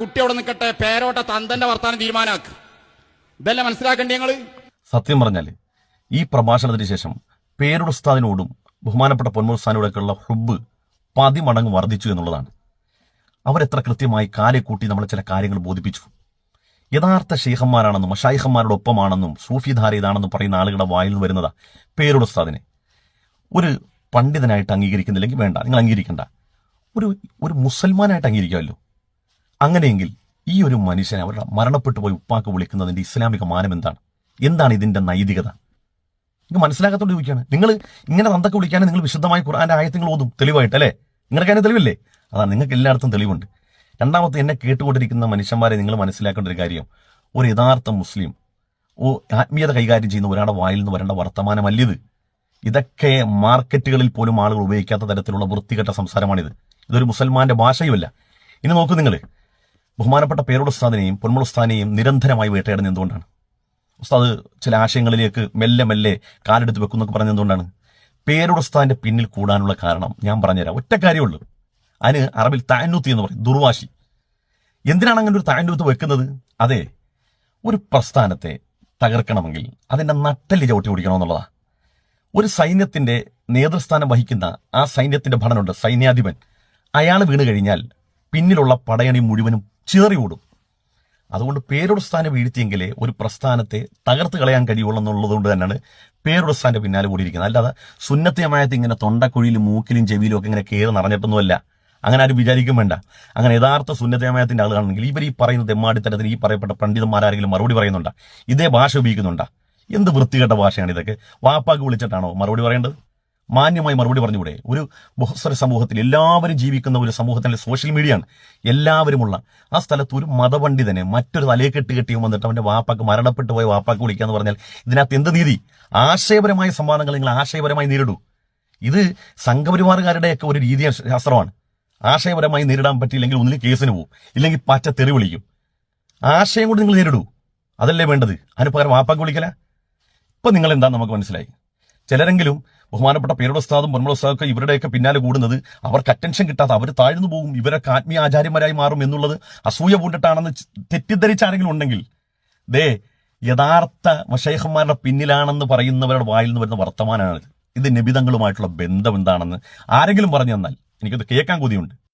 കുട്ടി അവിടെ നിൽക്കട്ടെ പേരോട്ട തന്തന്റെ വർത്താനം തീരുമാനാക്ക്. ഇതെല്ലാം മനസ്സിലാക്കണ്ടേ ഞങ്ങൾ? സത്യം പറഞ്ഞാൽ ഈ പ്രഭാഷണത്തിന് ശേഷം പേരുടെ ഉസ്താദിനോടും ബഹുമാനപ്പെട്ട പൊന്മുസ്ഥാനോടൊക്കെയുള്ള ഹുബ് പതിമടങ്ങ് വർദ്ധിച്ചു എന്നുള്ളതാണ്. അവരെത്ര കൃത്യമായി കാലെ കൂട്ടി നമ്മളെ ചില കാര്യങ്ങൾ ബോധിപ്പിച്ചു. യഥാർത്ഥ ഷെയ്ഖന്മാരാണെന്നും ഷൈഖന്മാരോടൊപ്പമാണെന്നും സൂഫിധാര ഇതാണെന്നും പറയുന്ന ആളുകളുടെ വായിൽ നിന്ന് വരുന്നതാ പേരുടെ ഉസ്താദിനെ. ഒരു പണ്ഡിതനായിട്ട് അംഗീകരിക്കുന്നില്ലെങ്കിൽ വേണ്ട നിങ്ങൾ അംഗീകരിക്കണ്ട. ഒരു ഒരു മുസൽമാനായിട്ട് അംഗീകരിക്കാമല്ലോ. അങ്ങനെയെങ്കിൽ ഈ ഒരു മനുഷ്യനെ അവരുടെ മരണപ്പെട്ടു പോയി ഉപ്പാക്ക് വിളിക്കുന്നതിന്റെ ഇസ്ലാമിക മാനം എന്താണ്? എന്താണ് ഇതിന്റെ നൈതികത? നിങ്ങൾ മനസ്സിലാക്കാത്തോണ്ട് ചോദിക്കുകയാണ്. നിങ്ങൾ ഇങ്ങനെ തന്തൊക്കെ വിളിക്കാനും നിങ്ങൾ വിശുദ്ധമായ ഖുർആന്റെ ആയത്തുകൾ ഓതും തെളിവായിട്ട് അല്ലേ? നിങ്ങൾക്ക് അതിന് തെളിവില്ലേ? അതാണ് നിങ്ങൾക്ക് എല്ലായിടത്തും തെളിവുണ്ട്. രണ്ടാമത്തെ എന്നെ കേട്ടുകൊണ്ടിരിക്കുന്ന മനുഷ്യന്മാരെ നിങ്ങൾ മനസ്സിലാക്കേണ്ട ഒരു കാര്യം. ഒരു യഥാർത്ഥ മുസ്ലിം ഓ ആത്മീയത കൈകാര്യം ചെയ്യുന്ന ഒരാളുടെ വായിൽ നിന്ന് വരേണ്ട വർത്തമാനമല്ലിത്? ഇതൊക്കെ മാർക്കറ്റുകളിൽ പോലും ആളുകൾ ഉപയോഗിക്കാത്ത തരത്തിലുള്ള വൃത്തികെട്ട സംസാരമാണിത്. ഇതൊരു മുസൽമാന്റെ ഭാഷയുമല്ല. ഇനി നോക്കൂ നിങ്ങൾ. ബഹുമാനപ്പെട്ട പേരുടെ ഉസ്താദിനെയും പൊന്മുളുസ്താനെയും നിരന്തരമായി വേട്ടയാടുന്നത് എന്തുകൊണ്ടാണ്? ഉസ്താദ് ചില ആശയങ്ങളിലേക്ക് മെല്ലെ മെല്ലെ കാലെടുത്ത് വെക്കുന്നൊക്കെ പറഞ്ഞത് എന്തുകൊണ്ടാണ്? പേരുടെ ഉസ്താദിന്റെ പിന്നിൽ കൂടാനുള്ള കാരണം ഞാൻ പറഞ്ഞുതരാം. ഒറ്റ കാര്യമുള്ളൂ അതിന് അറബിൽ താനൂത്തി എന്ന് പറയും. ദുർവാശി. എന്തിനാണ് അങ്ങനെ ഒരു താനൂത്ത് വെക്കുന്നത്? അതെ ഒരു പ്രസ്ഥാനത്തെ തകർക്കണമെങ്കിൽ അതിന്റെ നട്ടൽ ചവിട്ടി ഓടിക്കണമെന്നുള്ളതാ. ഒരു സൈന്യത്തിന്റെ നേതൃസ്ഥാനം വഹിക്കുന്ന ആ സൈന്യത്തിന്റെ ഭടനുണ്ട് സൈന്യാധിപൻ. അയാൾ വീണ് കഴിഞ്ഞാൽ പിന്നിലുള്ള പടയണി മുഴുവനും ചിതറി ഓടും അതുകൊണ്ട് പേരുടെ സ്ഥാനം വീഴ്ത്തിയെങ്കിലേ ഒരു പ്രസ്ഥാനത്തെ തകർത്ത് കളയാൻ കഴിയുള്ളൂ എന്നുള്ളത് കൊണ്ട് തന്നെയാണ് പേരുടെ സ്ഥാനം പിന്നാലെ കൂടിയിരിക്കുന്നത് അല്ലാതെ സുന്നത്തിയമായത്ത് ഇങ്ങനെ തൊണ്ടക്കുഴിയിലും മൂക്കിലും ചെവിയിലും ഒക്കെ ഇങ്ങനെ കയറി നിറഞ്ഞിട്ടൊന്നുമല്ല അങ്ങനെ ആരും വിചാരിക്കും വേണ്ട. അങ്ങനെ യഥാർത്ഥ സുന്നതമയത്തിന്റെ ആളുകളാണെങ്കിൽ ഇവർ ഈ പറയുന്ന തെമ്മാടിത്തരത്തിൽ ഈ പറയപ്പെട്ട പണ്ഡിതന്മാരാരെങ്കിലും മറുപടി പറയുന്നുണ്ടോ? ഇതേ ഭാഷ ഉപയോഗിക്കുന്നുണ്ടോ? എന്ത് വൃത്തികെട്ട ഭാഷയാണ് ഇതൊക്കെ? വാപ്പാക്ക് വിളിച്ചിട്ടാണോ മറുപടി പറയേണ്ടത്? മാന്യമായി മറുപടി പറഞ്ഞുകൂടെ? ഒരു ബഹുസ്വര സമൂഹത്തിൽ എല്ലാവരും ജീവിക്കുന്ന ഒരു സമൂഹത്തിന്റെ സോഷ്യൽ മീഡിയ ആണ്. എല്ലാവരുമുള്ള ആ സ്ഥലത്ത് ഒരു മതപണ്ഡിതനെ മറ്റൊരു തലയെ കെട്ടി കെട്ടിയും വന്നിട്ട് അവന്റെ വാപ്പാക്ക് മരണപ്പെട്ടു പോയ വാപ്പാക്ക് വിളിക്കാന്ന് പറഞ്ഞാൽ ഇതിനകത്ത് എന്ത് നീതി? ആശയപരമായ സംവാദങ്ങൾ നിങ്ങൾ ആശയപരമായി നേരിടൂ. ഇത് സംഘപരിവാറുകാരുടെയൊക്കെ ഒരു രീതി ശാസ്ത്രമാണ്. ആശയപരമായി നേരിടാൻ പറ്റിയില്ലെങ്കിൽ ഒന്നിൽ കേസിന് പോകും ഇല്ലെങ്കിൽ പച്ച തെറി വിളിക്കും. ആശയം കൊണ്ട് നിങ്ങൾ നേരിടൂ. അതല്ലേ വേണ്ടത്? അതിന് പകരം വാപ്പാക്ക് വിളിക്കല? ഇപ്പം നിങ്ങൾ എന്താ നമുക്ക് മനസ്സിലായി. ചിലരെങ്കിലും ബഹുമാനപ്പെട്ട പേരുടെ ഉസ്താദും പൊന്മുള ഉസ്താദൊക്കെ ഇവരുടെയൊക്കെ പിന്നാലെ കൂടുന്നത്. അവർക്ക് അറ്റൻഷൻ കിട്ടാതെ അവർ താഴ്ന്നു പോകും ഇവരൊക്കെ ആത്മീയ ആചാര്യന്മാരായി മാറും എന്നുള്ളത് അസൂയ പൂണ്ടിട്ടാണെന്ന് തെറ്റിദ്ധരിച്ചാരെങ്കിലും ഉണ്ടെങ്കിൽ ദേ യഥാർത്ഥ മഷൈഹന്മാരുടെ പിന്നിലാണെന്ന് പറയുന്നവരുടെ വായിൽ നിന്ന് വരുന്ന വർത്തമാനമാണിത്. ഇത് നിബിതങ്ങളുമായിട്ടുള്ള ബന്ധം എന്താണെന്ന് ആരെങ്കിലും പറഞ്ഞു തന്നാൽ എനിക്കത് കേൾക്കാൻ കൊതിയുണ്ട്.